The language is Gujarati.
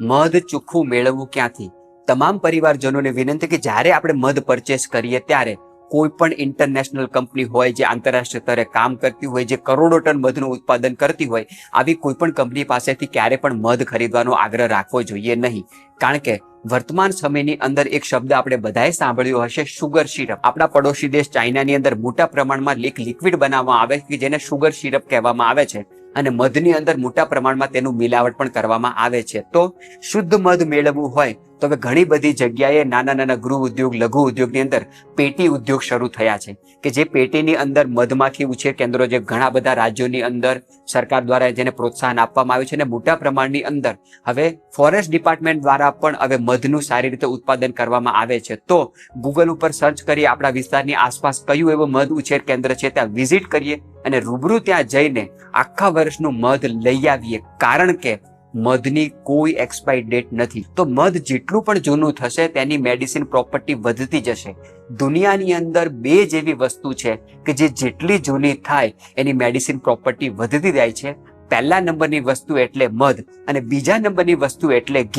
મધ ચોખ્ખું મેળવવું ક્યાંથી? તમામ પરિવારજનોને વિનંતી કે જ્યારે આપણે મધ પરચેસ કરીએ ત્યારે કોઈ પણ ઇન્ટરનેશનલ કંપની હોય જે આંતરરાષ્ટ્રીય સ્તરે કામ કરતી હોય, જે કરોડો ટન મધનું ઉત્પાદન કરતી હોય, આવી કોઈ પણ કંપની પાસેથી ક્યારે પણ મધ ખરીદવાનો આગ્રહ રાખવો જોઈએ નહીં. કારણ કે વર્તમાન સમયની અંદર એક શબ્દ આપણે બધાએ સાંભળ્યો હશે શુગર સિરપ આપણા પડોશી દેશ ચાઇનાની અંદર મોટા પ્રમાણમાં એક લિક્વિડ બનાવવામાં આવે કે જેને શુગર સિરપ કહેવામાં આવે છે. અને મધની અંદર મોટા પ્રમાણમાં તેનું મિલાવટ પણ કરવામાં આવે છે. તો શુદ્ધ મધ મેળવવું હોય તો હવે ઘણી બધી જગ્યાએ નાના નાના ગૃહ ઉદ્યોગ, લઘુ ઉદ્યોગની અંદર પેટી ઉદ્યોગ શરૂ થયા છે કે જે પેટીની અંદર મધમાખી ઉછેર કેન્દ્રો જે ઘણા બધા રાજ્યોની અંદર સરકાર દ્વારા જેને પ્રોત્સાહન આપવામાં આવ્યું છે અને મોટા પ્રમાણની અંદર હવે ફોરેસ્ટ ડિપાર્ટમેન્ટ દ્વારા પણ હવે મધનું સારી રીતે ઉત્પાદન કરવામાં આવે છે. તો ગૂગલ ઉપર સર્ચ કરી આપણા વિસ્તારની આસપાસ કયું એવું મધ ઉછેર કેન્દ્ર છે ત્યાં વિઝિટ કરીએ અને રૂબરૂ ત્યાં જઈને આખા વર્ષનું મધ લઈ આવીએ. કારણ કે મધની કોઈ એક્સપાયર ડેટ નથી. તો મધ જેટલું પણ જૂનું થશે, તેની મેડિસિન પ્રોપર્ટી વધતી જશે. દુનિયાની અંદર બે જેવી વસ્તુ છે કે જે જેટલી જૂની થાય, એની મેડિસિન પ્રોપર્ટી વધતી જાય છે. પહેલા નંબરની વસ્તુ એટલે મધ અને બીજા નંબરની વસ્તુ એટલે ઘી.